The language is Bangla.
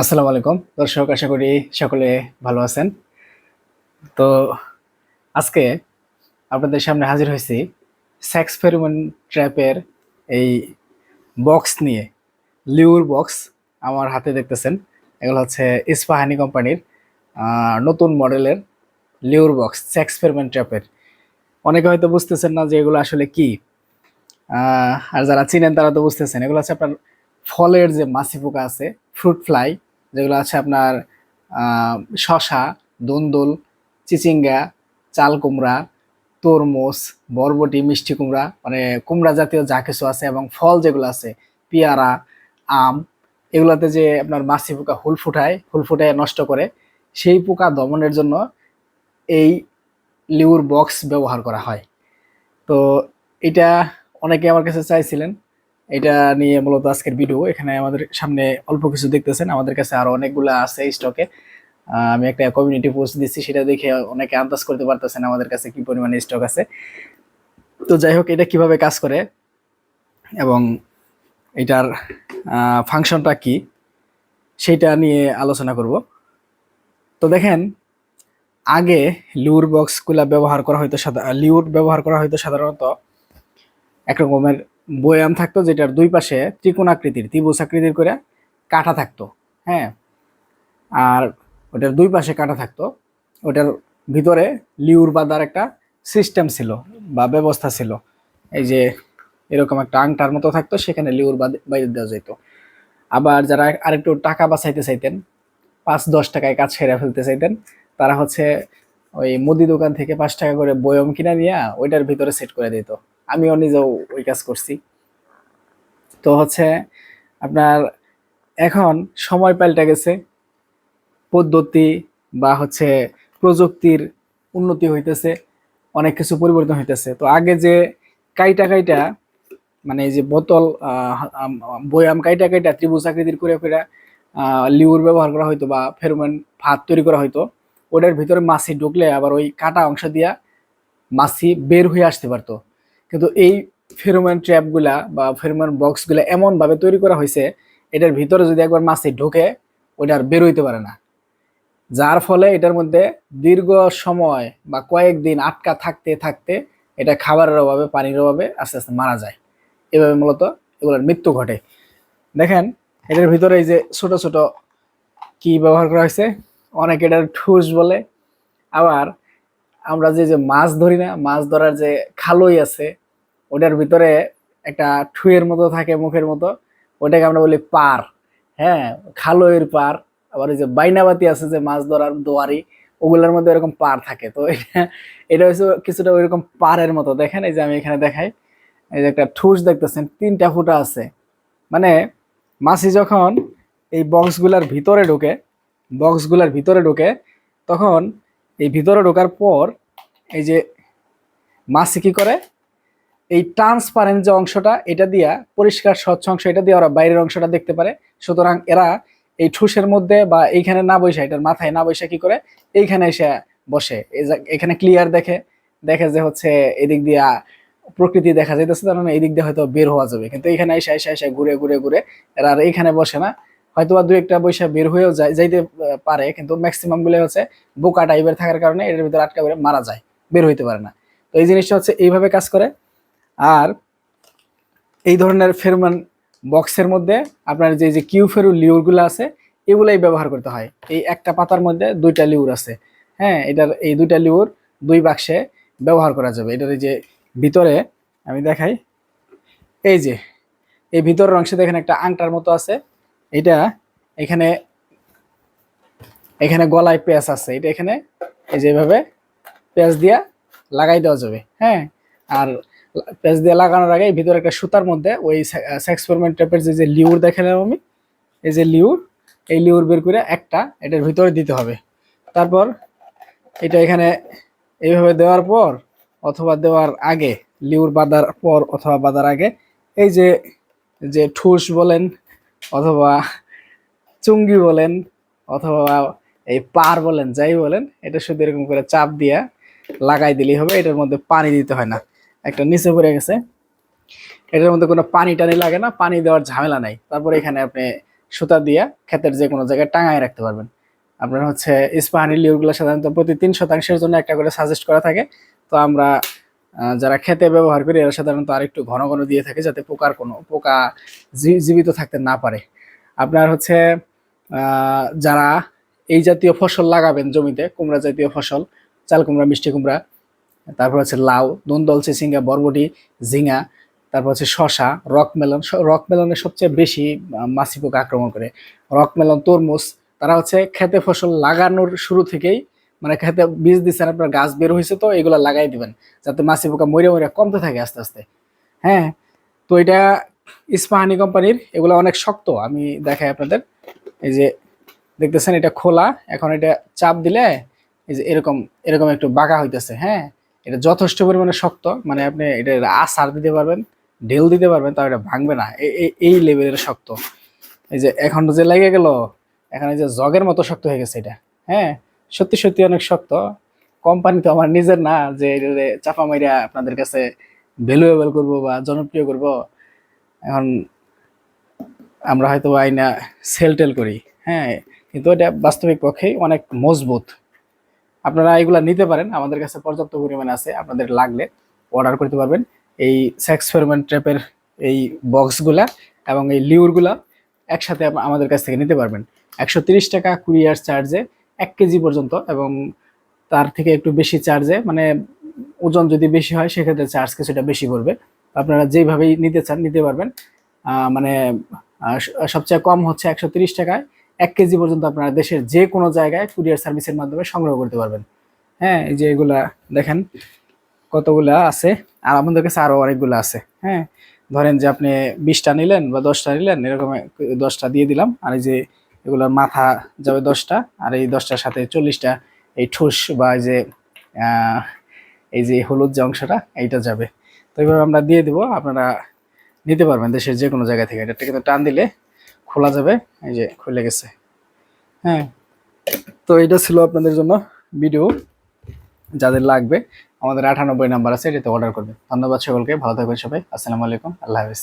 আসসালামু আলাইকুম। দর্শক, আশা করি সকলে ভালো আছেন। তো আজকে আপনাদের সামনে হাজির হয়েছি সেক্স ফেরোমন ট্র্যাপের এই বক্স নিয়ে লিউর বক্স আমার হাতে দেখতেছেন। এগুলো হচ্ছে ইস্পাহানি কোম্পানির নতুন মডেলের লিউর বক্স সেক্স ফেরোমন ট্র্যাপের অনেকে হয়তো বুঝতেছেন না যে এগুলো আসলে কি। আর যারা চিনেন তারা তো বুঝতেছেন, এগুলো হচ্ছে আপনার ফলের যে মাছি পোকা আছে ফ্রুট ফ্লাই, যেগুলো আছে আপনার শশা দন্দুল, চিচিঙ্গা, চাল কুমড়া, তরমুজ, বরবটি, মিষ্টি কুমড়া মানে কুমড়া জাতীয় যা কিছু আছে এবং ফল যেগুলো আছে, পেয়ারা, আম, এগুলোতে যে আপনার মাছি পোকা হুল ফুটায় হুল ফুটায় নষ্ট করে, সেই পোকা দমনের জন্য এই লিউর বক্স ব্যবহার করা হয়। তো এটা অনেকে আমার কাছে চাইছিলেন এটা নিয়ে মূলত আজকের ভিডিও এখানে আমাদের সামনে অল্প কিছু দেখতেছেন। আমাদের কাছে আরও অনেকগুলো আছে স্টকে আমি একটা কমিউনিটি পোস্ট দিচ্ছি, সেটা দেখে অনেকে আন্দাজ করতে পারতেছেন আমাদের কাছে কি পরিমাণে স্টক আছে। তো যাই হোক, এটা কীভাবে কাজ করে এবং এটার ফাংশনটা কি, সেটা নিয়ে আলোচনা করব। তো দেখেন, আগে লিউর বক্সগুলা ব্যবহার করা হয়তো সাদা লিউর ব্যবহার করা হয়তো সাধারণত এক রকমের বয়াম থাকতো যেটার দুই পাশে ত্রিকোণ আকৃতির ত্রিভুজ আকৃতির করে কাটা থাকতো হ্যাঁ? আর ওটার দুই পাশে কাটা থাকতো, ওটার ভিতরে লিউর বাঁধার একটা সিস্টেম ছিল বা ব্যবস্থা ছিল। এই যে এরকম একটা আংটার মতো থাকতো, সেখানে লিউর বাইরে দেওয়া যেত। আবার যারা আরেকটু টাকা বাঁচাইতে চাইতেন, পাঁচ দশ টাকায় কাজ সেরে ফেলতে চাইতেন, তারা হচ্ছে ওই মুদি দোকান থেকে পাঁচ টাকা করে বয়ম কিনে নিয়ে ওইটার ভিতরে সেট করে দিত। আমিও নিজেও ওই কাজ করছি। তো হচ্ছে আপনার এখন সময় পাল্টে গেছে পদ্ধতি বা হচ্ছে প্রযুক্তির উন্নতি হইতেছে অনেক কিছু পরিবর্তন হইতেছে। তো আগে যে কাইটা কাইটা মানে যে বোতল বয়াম কাইটা কাইটা ত্রিভুজ আকৃতির করে আহ, লিউর ব্যবহার করা হইতো বা ফেরোমেন ভাত তৈরি করা হইতো ওটার ভিতরে মাছি ঢুকলে আবার ওই কাটা অংশ দিয়া মাছি বের হয়ে আসতে পারতো। কিন্তু এই ফেরোমেন ট্র্যাপগুলা বা ফেরোমেন বক্সগুলা এমনভাবে তৈরি করা হয়েছে, এটার ভিতরে যদি একবার মাছি ঢোকে ওটা আর বেরোইতে পারে না। যার ফলে এটার মধ্যে দীর্ঘ সময় বা কয়েকদিন আটকা থাকতে থাকতে এটা খাবারের অভাবে, পানির অভাবে আস্তে আস্তে মারা যায়। এভাবে মূলত এগুলোর মৃত্যু ঘটে। দেখেন, এটার ভিতরে এই যে ছোট ছোট কি ব্যবহার করা হয়েছে, অনেকে এটার ঠুস বলে, আবার আমরা যে যে মাছ ধরি না, মাছ ধরার যে খালই আছে, ওটার ভিতরে একটা ঠুয়ের মতো থাকে, মুখের মতো, ওটাকে আমরা বলি পার। হ্যাঁ খালইয়ের পার। আবার ওই যে বাইনাবাতি আছে যে মাছ ধরার দোয়ারি, ওগুলোর মধ্যে এরকম পার থাকে। তো এটা হচ্ছে কিছুটা ওইরকম পারের মতো। দেখেন, এই যে আমি এখানে দেখাই। এই যে একটা ঠুস দেখতেছেন, তিনটা ফুটা আছে। মানে মাছি যখন এই বক্সগুলার ভিতরে ঢোকে বক্সগুলার ভিতরে ঢোকে, তখন এই ভিতরে ঢোকার পর এই যে মাছি কি করে? এই ট্রান্সপারেন্ট যে অংশটা, এটা দিয়া পরিষ্কার, স্বচ্ছ অংশ, এটা দিয়ে ওরা বাইরের অংশটা দেখতে পারে। সুতরাং এরা এই ঠুসের মধ্যে বা এইখানে না বসে, এটার মাথায় না বসে কি করে? এইখানে এসে বসে। এখানে ক্লিয়ার দেখে দেখে যে হচ্ছে এদিক দিয়া প্রকৃতি দেখা যাইতেছে, তার মানে এদিক দিয়ে হয়তো বের হওয়া যাবে। কিন্তু এখানে এসে এসে এসে ঘুরে ঘুরে ঘুরে এরা আর এইখানে বসে না। হয়তো বা দু একটা বৈশা বের হয়েও যায় যাইতে পারে, কিন্তু ম্যাক্সিমামগুলো হচ্ছে বোকা টাইপের থাকার কারণে এটার ভিতরে আটকা পড়ে মারা যায়, বের হইতে পারে না। তো এই জিনিসটা হচ্ছে এইভাবে কাজ করে। আর এই ধরনের ফেরমান বক্সের মধ্যে আপনার যে যে কিউ ফেরু লিউরগুলো আছে, এগুলাই ব্যবহার করতে হয়। এই একটা পাতার মধ্যে দুইটা লিউর আছে। হ্যাঁ এটার এই দুইটা লিউর দুই বাক্সে ব্যবহার করা যাবে। এটার এই যে ভিতরে, আমি দেখাই। এই যে, এই ভিতরের অংশে দেখেন একটা আংটার মতো আছে। এটা এখানে এখানে গলায় পেঁয়াজ আছে। এটা এখানে এই যেভাবে পেঁয়াজ দিয়া লাগাই দেওয়া যাবে হ্যাঁ? আর পেঁয়াজ দিয়ে লাগানোর আগে ভিতরে একটা সুতার মধ্যে ওই সেক্সপেরিমেন্ট টাইপের যে যে লিউর দেখালাম আমি। এই যে লিউর, এই লিউর বের করে একটা এটার ভিতরে দিতে হবে। তারপর এটা এখানে এইভাবে দেওয়ার পর অথবা দেওয়ার আগে, লিউর বাঁধার পর অথবা বাঁধার আগে, এই যে যে ঠুস বলেন অথবা চুঙ্গি বলেন, অথবা এই পার বলেন, যাই বলেন, এটা শুধু এরকম করে চাপ দিয়া লাগাই দিলেই হবে, এটার মধ্যে পানি দিতে হয় না। একটা নিচে পড়ে গেছে, এটার মধ্যে কোনো পানি টানি লাগে না, পানি দেওয়ার ঝামেলা নাই। তারপরে এখানে আপনি সুতা দিয়ে ক্ষেতের যে কোনো জায়গায় টাঙায় রাখতে পারবেন। আপনার হচ্ছে ইস্পাহানি লিওরগুলো সাধারণত প্রতি তিন শতাংশের জন্য একটা করে সাজেস্ট করা থাকে। তো আমরা যারা খেতে ব্যবহার করি, এরা সাধারণত আরেকটু ঘন ঘন দিয়ে থাকে যাতে পোকার কোনো, পোকা জীবিত থাকতে না পারে। আপনার হচ্ছে যারা এই জাতীয় ফসল লাগাবেন জমিতে, কুমড়া জাতীয় ফসল, চাল কুমড়া, মিষ্টি কুমড়া, তারপর হচ্ছে লাউ, দন্দল, চিচিঙ্গা, বরবটি, ঝিঙা, তারপর হচ্ছে শশা রক মেলন রক মেলনের সবচেয়ে বেশি মাছি পোকা আক্রমণ করে। রক মেলন, তরমুজ, তারা হচ্ছে খেতে ফসল লাগানোর শুরু থেকেই মানে খেতে বীজ দিচ্ছেন আপনার গাছ বের হয়েছে তো, এগুলো লাগাই দিবেন, যাতে মাছি পোকা মরে মরে কমতে থাকে আস্তে আস্তে। হ্যাঁ? তো এটা ইস্পাহানি কোম্পানির, এগুলো অনেক শক্ত, আমি দেখাই আপনাদের। এই যে দেখতেছেন, এটা খোলা, এখন এটা চাপ দিলে এই যে এরকম এরকম একটু বাঁকা হইতেছে হ্যাঁ? এটা যথেষ্ট পরিমাণে শক্ত মানে আপনি এটা আসার দিতে পারবেন, ঢেল দিতে পারবেন, তাও এটা ভাঙবে না এই লেভেলের শক্ত। এই যে এখন যে লেগে গেল, এখন এই যে জগের মতো শক্ত হয়ে গেছে এটা হ্যাঁ? সত্যি সত্যি অনেক শক্ত। কোম্পানি তো আমার নিজের না, যে চাপা মাইরা আপনাদের কাছে ভ্যালুয়েবল করব বা জনপ্রিয় করব, এখন আমরা হয়তো আইনা সেল টেল করি হ্যাঁ? কিন্তু এটা বাস্তবিক পক্ষেই অনেক মজবুত। আপনারা এগুলা নিতে পারেন, আমাদের কাছে পর্যাপ্ত পরিমাণে আছে, আপনাদের লাগলে অর্ডার করতে পারবেন। এই সেক্স ফেরোমেন ট্র্যাপের এই বক্সগুলা এবং এই লিউরগুলা একসাথে আমাদের কাছ থেকে নিতে পারবেন। একশো টাকা কুরিয়ার চার্জে এক কেজি পর্যন্ত এবং তার থেকে একটু বেশি চার্জে মানে ওজন যদি বেশি হয়, সেক্ষেত্রে চার্জ কিছুটা বেশি পড়বে। আপনারা যেইভাবেই নিতে চান, নিতে পারবেন। মানে সবচেয়ে কম হচ্ছে একশো তিরিশ টাকায়। এক কেজি পর্যন্ত আপনারা দেশের যে কোনো জায়গায় কুরিয়ার সার্ভিসের মাধ্যমে সংগ্রহ করতে পারবেন। হ্যাঁ এই যে এগুলা দেখেন, কতগুলা আছে। আর আমাদের কাছে আরও অনেকগুলো আছে। হ্যাঁ ধরেন যে আপনি বিশটা নিলেন বা দশটা নিলেন, এরকম দশটা দিয়ে দিলাম। আর এই যে এগুলোর মাথা যাবে দশটা, আর এই দশটার সাথে চল্লিশটা, এই ঠুস বা এই যে এই যে হলুদ যে অংশটা, এইটা যাবে। তো এইভাবে আমরা দিয়ে দিব, আপনারা নিতে পারবেন দেশের যে কোনো জায়গা থেকে। এটা কিন্তু টান দিলে খোলা যাবে, এই যে খুলে গেছে। হ্যাঁ তো এটা ছিল আপনাদের জন্য ভিডিও। যাদের লাগবে, আমাদের আটানব্বই নাম্বার আছে, এটাতে অর্ডার করবে ধন্যবাদ সকলকে, ভালো থাকবেন সবাই। আসসালামু আলাইকুম, আল্লাহ হাফিজ।